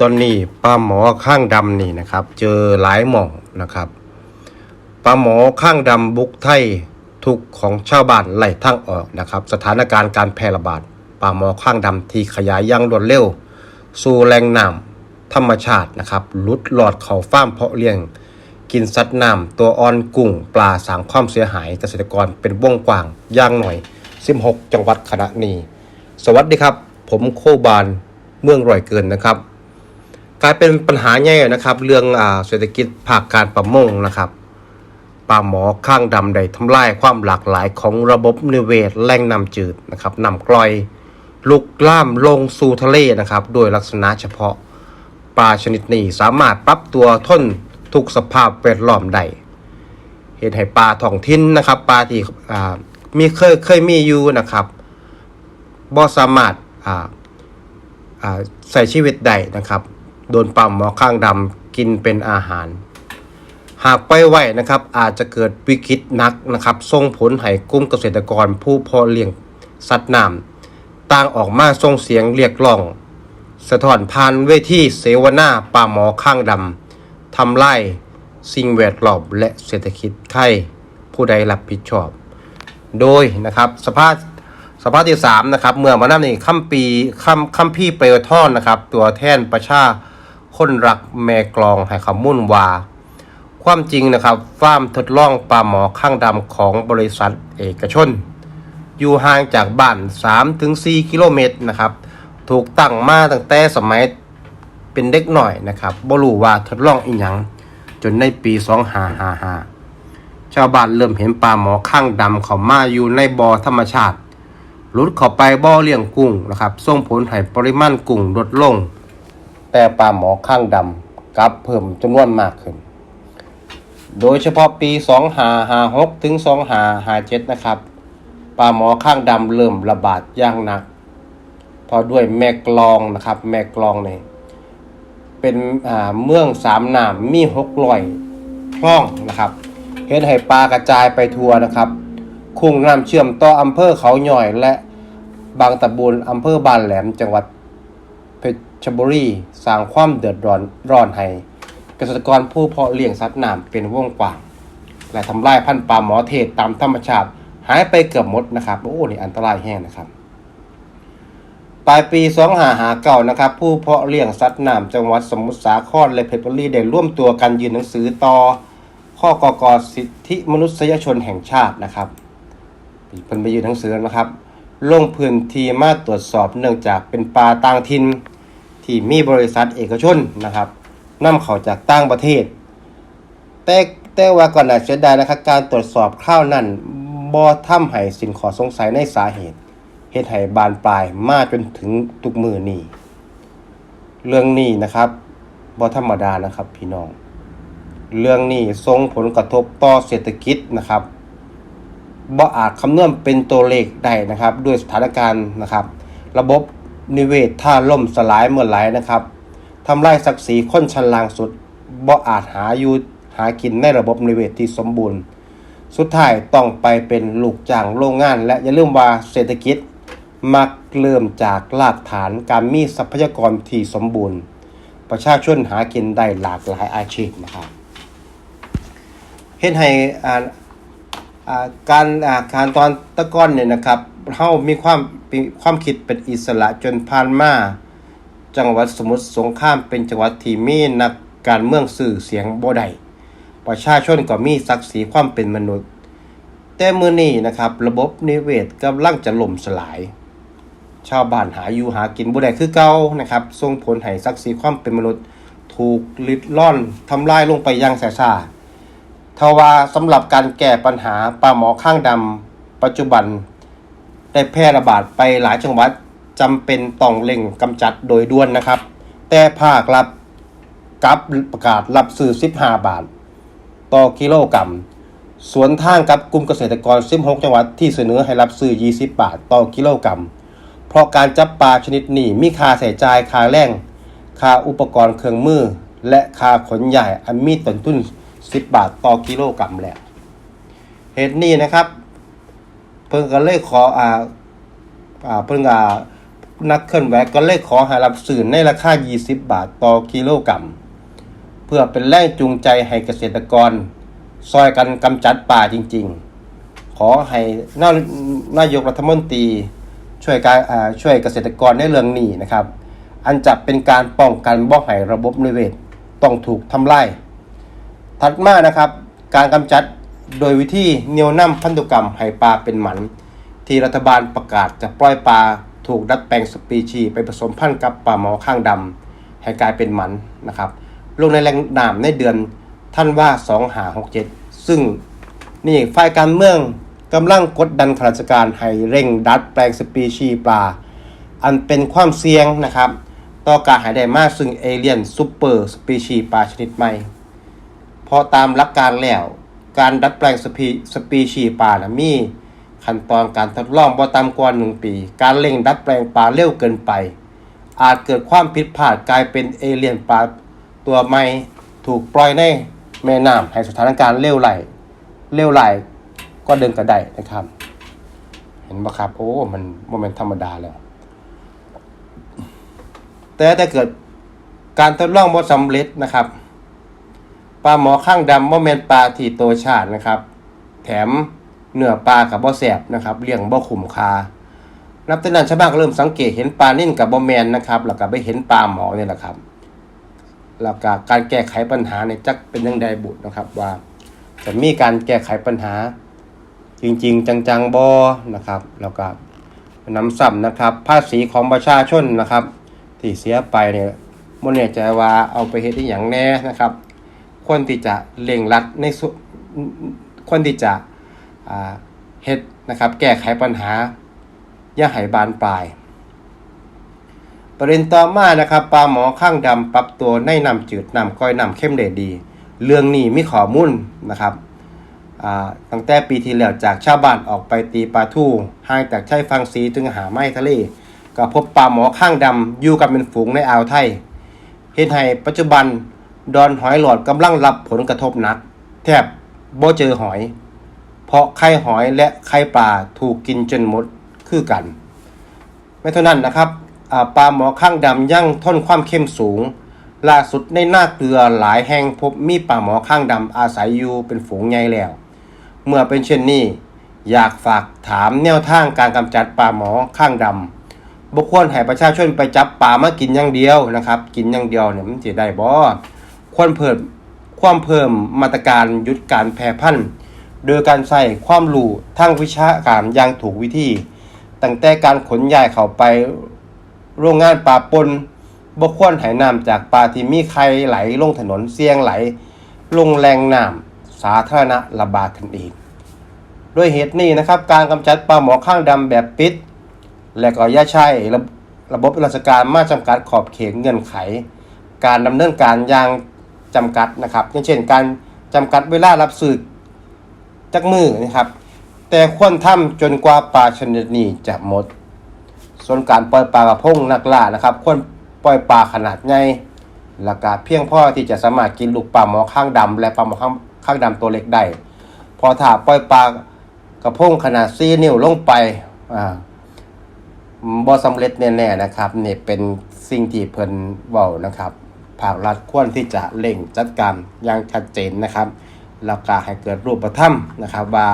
ตอนนี้ปลาหมอข้างดำนี่นะครับ เจอหลายหม่องนะครับปลาหมอข้างดำบุกไทยทุกของชาวบ้านไหลทางออกนะครับ สถานการณ์การแพร่ระบาดปลาหมอข้างดำที่ขยายอยังรวดเร็ว สู่แหล่งน้ำธรรมชาตินะครับลุดหลอดเขาฟ้ามเพาะเลี้ยง กินสัตว์น้ำตัวอ่อนกุ้งปลาสางความเสียหายเกษตรกรเป็นวงกว้างย่างหน่อย 16 จังหวัดขณะนี้ สวัสดีครับ ผมโคบานเมืองร่อยเกินนะครับ กลายเป็นปัญหาใหญ่นะครับ เรื่องอ่าเศรษฐกิจภาคการประมงนะครับปลาหมอข้างดำใดทำลายความหลากหลายของระบบนิเวศแหล่งน้ำจืดนะครับนำกร่อยลุกล่ามลงสู่ทะเลนะครับ โดยลักษณะเฉพาะปลาชนิดนี้สามารถปรับตัวทนทุกสภาพแวดล้อมได้เห็นให้ปลาท้องถิ่นนะครับปลาที่อ่ามีเคยเคยมีอยู่นะครับบ่สามารถอ่าอ่าใส่ชีวิตได้นะครับ โดนปลาหมอข้างดำกินเป็นอาหาร หากไปไหวนะครับ อาจจะเกิดวิกฤตนักนะครับส่งผลให้กลุ่มเกษตรกรผู้เพาะเลี้ยงสัตว์น้ำต่างออกมาส่งเสียงเรียกร้อง สะท้อนผ่านเวทีเสวนาป่าหมอข้างดำทำไล่สิ่งแวดล้อมและเศรษฐกิจไทยผู้ใดรับผิดชอบ โดยนะครับสภาพสภาพที่สามนะครับเมื่อมานั่นนี่คัมปีคัมคัมพี่เปลทอนนะครับ ตัวแทนประชา คนรักแม่กลองให้คำมุ่นว่า ความจริงนะครับฟาร์มทดลองปลาหมอข้างดำของบริษัทเอกชน อยู่ห่างจากบ้าน 3-4 กิโลเมตรนะครับ ถูกตั้งมาตั้งแต่สมัยเป็นเด็กหน่อยนะครับบ่รู้ว่าทดลองอีหยังจนในปี2555ชาวบ้านเริ่มเห็นปลาหมอข้างดำเขามาอยู่ในบ่อธรรมชาติหลุดเข้าไปบ่อเลี้ยงกุ้งนะครับส่งผลให้ปริมาณกุ้งลดลง แต่ปลาหมอข้างดำกลับเพิ่มจำนวนมากขึ้น โดยเฉพาะปี2556ถึง2557นะครับปลาหมอข้างดำเริ่มระบาดอย่างหนัก เพราะด้วยแม่กลองนะครับ แม่กลองเนี่ยเป็นอ่าเมืองสามน้ำมีหกลอยคลองนะครับเฮ็ดให้ปลากระจายไปทั่วนะครับ คุ้งน้ำเชื่อมต่ออำเภอเขาหน่อยและบางตะบูนอำเภอบานแหลมจังหวัด ชบุรีสร้างความเดือดร้อนร้อนให้เกษตรกรผู้เพาะเลี้ยงสัตว์น้ำเป็นวงกว้าง และทำลายพันธุ์ปลาหมอเทศตามธรรมชาติหายไปเกือบหมดนะครับโอ้นี่อันตรายแห้งนะครับปลายปี2559นะครับ ผู้เพาะเลี้ยงสัตว์น้ำจังหวัดสมุทรสาครและเพชรบุรีได้ร่วมตัวกันยื่นหนังสือต่อ ข้อกกสิทธิมนุษยชนแห่งชาตินะครับเพิ่นไปยื่นหนังสือนะครับ ลงพื้นที่มาตรวจสอบเนื่องจากเป็นปลาต่างถิ่น ที่มีบริษัทเอกชนนะครับนำเข้าจากต่างประเทศ แต่แต่ว่าก่อนหน้าเสียดายนะครับการตรวจสอบข้าวนั้นบ่ทำให้สินขอสงสัยในสาเหตุเฮ็ดให้บานปลายมาจนถึงทุกมือนี้เรื่องนี้นะครับบ่ธรรมดานะครับพี่น้อง เรื่องนี้ส่งผลกระทบต่อเศรษฐกิจนะครับบ่อาจคำนวณเป็นตัวเลขได้นะครับ ด้วยสถานการณ์นะครับ ระบบ นิเวศถ้าล่มสลายเมื่อไหร่นะครับทำลายศักดิ์ศรีคนชั้นล่างสุดบ่อาจหาอยู่หากินในระบบนิเวศที่สมบูรณ์ สุดท้ายต้องไปเป็นลูกจ้างโรงงาน และอย่าลืมว่าเศรษฐกิจ มักเริ่มจากรากฐานการมีทรัพยากรที่สมบูรณ์ ประชาชนหากินได้หลากหลายอาชีพนะครับเฮ็ดให้อ่า การการตอนตะก้อนเนี่ยนะครับเฮามีความความคิดเป็นอิสระจนผ่านมาจังหวัดสมุทรสงครามเป็นจังหวัดที่มีนักการเมืองสื่อเสียงบ่ได้ประชาชนก็มีศักดิ์ศรีความเป็นมนุษย์ แต่มื้อนี้นะครับ ระบบนิเวศกำลังจะล่มสลาย ชาวบ้านหาอยู่หากินบ่ได้คือเก่านะครับส่งผลให้ศักดิ์ศรีความเป็นมนุษย์ ถูกลิดล่อนทำลายลงไปย่างแสซ่า ทว่าสำหรับการแก้ปัญหาปลาหมอข้างดำปัจจุบัน ได้แพร่ระบาดไปหลายจังหวัดจำเป็นต้องเร่งกำจัดโดยด่วนนะครับ แต่ภาครัฐกลับประกาศรับซื้อ 15 บาท ต่อกิโลกรัมสวนทางกับกลุ่มเกษตรกร16จังหวัดที่เสนอให้รับซื้อ 20 บาท ต่อกิโลกรัม เพราะการจับปลาชนิดนี้มีค่าใส่จ่ายค่าแรงค่าอุปกรณ์เครื่องมือ และค่าขนย้ายอันมีต้นทุน 10 บาทต่อกิโลกรัมแหละเหตุนี้นะครับ เพิ่งก็เลยขออ่าอ่าเพิ่งอ่านักเคลื่อนไหวก็เลยขอห้รับสื่อในราคา 20 บาทต่อกิโลกรัม เพื่อเป็นแรงจูงใจให้เกษตรกร ซอยกันกำจัดป่าจริง ๆ ขอให้นานายกรัฐมนตรีช่วยการอ่าช่วยเกษตรกรในเรื่องนี้นะครับ อันจะเป็นการป้องกันบ่ให้ระบบนิเวศต้องถูกทำลาย ถัดมานะครับ การกำจัดโดยวิธีเนียวน้ำพันธุกรรมให้ปลาเป็นหมัน ที่รัฐบาลประกาศจะปล่อยปลาถูกดัดแปลงสปีชีไปผสมพันธุ์กับปลาหมอข้างดำให้กลายเป็นหมันนะครับ ลงในแหล่งน้ำในเดือนท่านว่า2หา67 ซึ่งนี่ฝ่ายการเมืองกำลังกดดันข้าราชการให้เร่งดัดแปลงสปีชีปลา อันเป็นความเสี่ยงนะครับ ต่อการหายได้มากซึ่งเอเลียนซูเปอร์สปีชีปลาชนิดใหม่ เพราะตามหลักการแล้ว การดัดแปลงสปีสปีชีปลานะมีขั้นตอนการทดลองบ่ต่ำกว่าหนึ่งปี การเร่งดัดแปลงปลาเร็วเกินไป อาจเกิดความผิดพลาดกลายเป็นเอเลียนปลาตัวใหม่ถูกปล่อยในแม่น้ำให้สถานการณ์เลวไหลเลวไหลก็เดินกระไดนะครับ เห็นปะครับ โอ้ มันโมเมนต์ธรรมดาแล้ว แต่ถ้าเกิดการทดลองบ่สำเร็จนะครับ ปลาหมอข้างดำบ่แมนปลาที่โตชาตินะครับ แถมเนื้อปลากับบ่แสบนะครับเลี้ยงบ่คุ้มคานับแต่นั้นชาวบ้านก็เริ่มสังเกตเห็นปลานิ่นกับบ่แมนนะครับแล้วก็ไปเห็นปลาหมอเนี่ยแหละครับแล้วก็การแก้ไขปัญหาในจักเป็นยังไงบุตรนะครับว่า จะมีการแก้ไขปัญหา จริงๆ จังๆบ่นะครับ แล้วก็นำซ้ำนะครับ ภาษีของประชาชนนะครับ ที่เสียไปเนี่ยบ่แน่ใจว่าเอาไปเฮ็ดอีหยังแน่นะครับ ควรที่จะเร่งรัดในส่วนควรที่จะเฮ็ดนะครับ แก้ไขปัญหาอย่าให้บานปลาย ประเด็นต่อมานะครับปลาหมอข้างดำปรับตัวในน้ำจืดน้ำก้อยน้ำเข้มได้ดี เรื่องนี้มีข้อมูลนะครับตั้งแต่ปีที่แล้วจากชาวบ้านออกไปตีปลาทู่ห่างจากชายฝั่งสีถึงหาไม้ทะเล ก็พบปลาหมอข้างดำอยู่กันเป็นฝูงในอ่าวไทยเฮ็ดให้ปัจจุบัน ดอนหอยหลอดกำลังรับผลกระทบหนัก แทบบ่เจอหอย เพราะไข่หอยและไข่ปลาถูกกินจนหมดคือกัน ไม่เท่านั้นนะครับปลาหมอข้างดำยั่งทนความเข้มสูง ล่าสุดในหน้าเกลือหลายแห่งพบมีปลาหมอข้างดำอาศัยอยู่เป็นฝูงใหญ่แล้ว เมื่อเป็นเช่นนี้ อยากฝากถามแนวทางการกำจัดปลาหมอข้างดำบุควรให้ประชาชนไปจับปลามากินอย่างเดียวนะครับ กินอย่างเดียวเนี่ยมันจะได้บ่ ควรเพิ่มความเพิ่มมาตรการยุดการแพร่พันธุ์โดยการใส่ความรู้ทางวิชาการอย่างถูกวิธี ตั้งแต่การขนย้ายเข้าไปโรงงานปลาปนบ่ควรไหน้ำจากปลาที่มีไข่ไหลลงถนนเสี่ยงไหล ลงแรงน้ำสาธารณะระบาดขึ้นอีกด้วยเหตุนี้นะครับ การกำจัดปลาหมอข้างดำแบบปิด และก็อย่าใช้ระระบบราชการมาจำกัดขอบเขตเงื่อนไข การดำเนินการอย่าง จำกัดนะครับอย่างเช่นการจำกัดเวลารับสื่อจักมือนะครับ แต่ควรทำจนกว่าปลาชนิดนี้จะหมด ส่วนการปล่อยปลากระพงนักล่านะครับ ควรปล่อยปลาขนาดใหญ่และก็เพียงพอที่จะสามารถกินลูกปลาหมอข้างดำและปลาหมอข้างข้างดำตัวเล็กได้พอถ้าปล่อยปลากระพงขนาดซีนิ้วลงไปอ่าบ่สำเร็จแน่ๆนะครับนี่เป็นสิ่งที่เพิ่นเว้านะครับ ภาครัฐควรที่จะเร่งจัดการอย่างชัดเจนนะครับแล้วก็ให้เกิดรูปธรรมนะครับว่า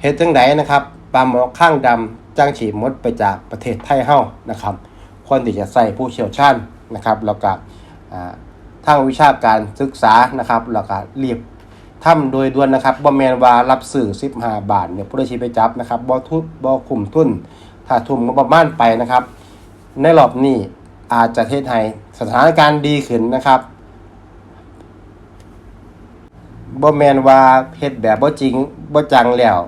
เฮ็ดจังไดนะครับปลาหมอข้างดำจังฉีดมดไปจากประเทศไทยเฮานะครับควรที่จะใส่ผู้เชี่ยวชาญนะครับแล้วก็อ่าทางวิชาการศึกษานะครับแล้วก็รีบทำโดยด่วนนะครับบ่แมนว่ารับสื่อ15 บาทเนี่ยผู้ใดสิไปจับนะครับบ่ทุนบ่คุ้มทุนถ้าทุ่มงบประมาณไปนะครับ ในรอบนี้ อาจจะเทศให้สถานการณ์ดีขึ้นนะครับบ่แมนว่าเฮ็ดแบบบ่จริงบ่จังแล้ว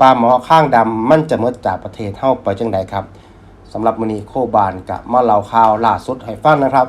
ปลาหมอข้างดำมันจะมดจากประเทศเฮาไปจังไดครับสำหรับมื้อนี้โคบานกะมาเล่าข่าวล่าสุดให้ฟังนะครับ